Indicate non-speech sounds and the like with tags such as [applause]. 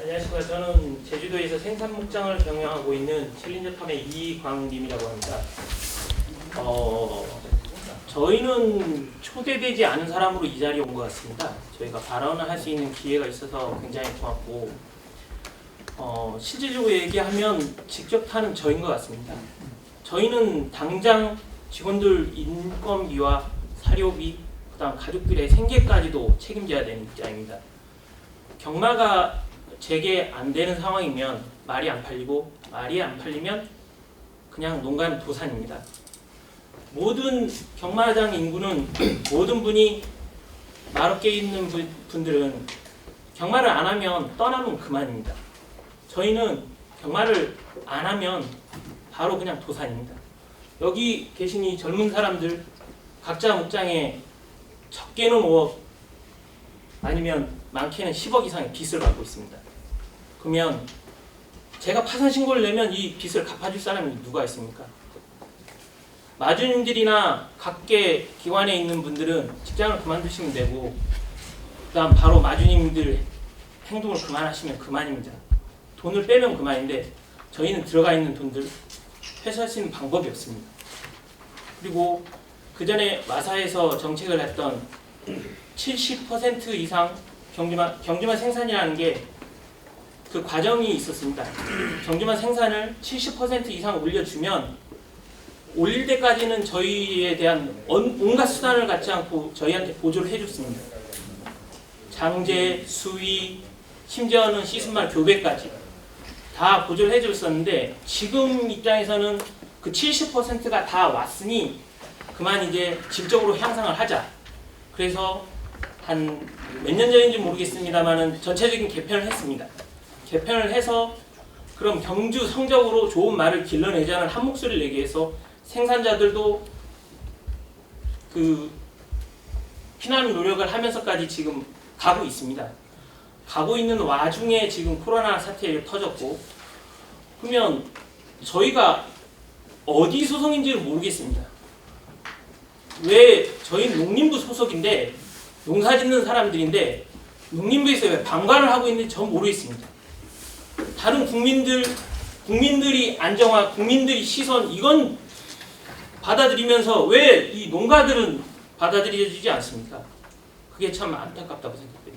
안녕하십니까. 저는 제주도에서 생산 목장을 경영하고 있는 챌린저팜의 이광님이라고 합니다. 어, 저희는 초대되지 않은 사람으로 이 자리에 온 것 같습니다. 저희가 발언을 할 수 있는 기회가 있어서 굉장히 고맙고, 어, 실질적으로 얘기하면 직접 타는 저인 것 같습니다. 저희는 당장 직원들 인건비와 사료비, 그다음 가족들의 생계까지도 책임져야 되는 입장입니다. 경마가 재개 안 되는 상황이면 말이 안 팔리고 말이 안 팔리면 그냥 농가는 도산입니다. 모든 경마장 인구는 [clears throat] 모든 분이 마루께 있는 분- 분들은 경마를 안 하면 떠나면 그만입니다. 저희는 경마를 안 하면 바로 그냥 도산입니다. 여기 계신 이 젊은 사람들 각자 목장에 적게는 5억 아니면 많게는 10억 이상의 빚을 갖고 있습니다. 그러면 제가 파산 신고를 내면 이 빚을 갚아줄 사람이 누가 있습니까? 마주님들이나 각계 기관에 있는 분들은 직장을 그만두시면 되고 그다음 바로 마주님들 행동을 그만하시면 그만입니다. 돈을 빼면 그만인데 저희는 들어가 있는 돈들 회수할 수 있는 방법이 없습니다. 그리고 그 전에 마사에서 정책을 했던 70% 이상 경주만 경주만 생산이라는 게 그 과정이 있었습니다. 경주만 생산을 70% 이상 올려주면 올릴 때까지는 저희에 대한 온- 온갖 수단을 갖지 않고 저희한테 보조를 해줬습니다. 장제, 수위, 심지어는 시스말 교배까지 다 보조를 해줬었는데 지금 입장에서는 그 70%가 다 왔으니 그만 이제 질적으로 향상을 하자. 그래서 한 몇 년 전인지 모르겠습니다만은 전체적인 개편을 했습니다. 개편을 해서 그럼 경주 성적으로 좋은 말을 길러내자는 한 목소리를 내기 위해서 생산자들도 그 피난 노력을 하면서까지 지금 가고 있습니다. 가고 있는 와중에 지금 코로나 사태가 터졌고 그러면 저희가 어디 소속인지를 모르겠습니다. 왜 저희는 농림부 소속인데 농사 짓는 사람들인데 농림부에서 왜 방관을 하고 있는지 전 모르겠습니다. 다른 국민들 국민들이 안정화, 국민들이 시선 이건 받아들이면서 왜 이 농가들은 받아들여지지 않습니까? 그게 참 안타깝다고 생각합니다.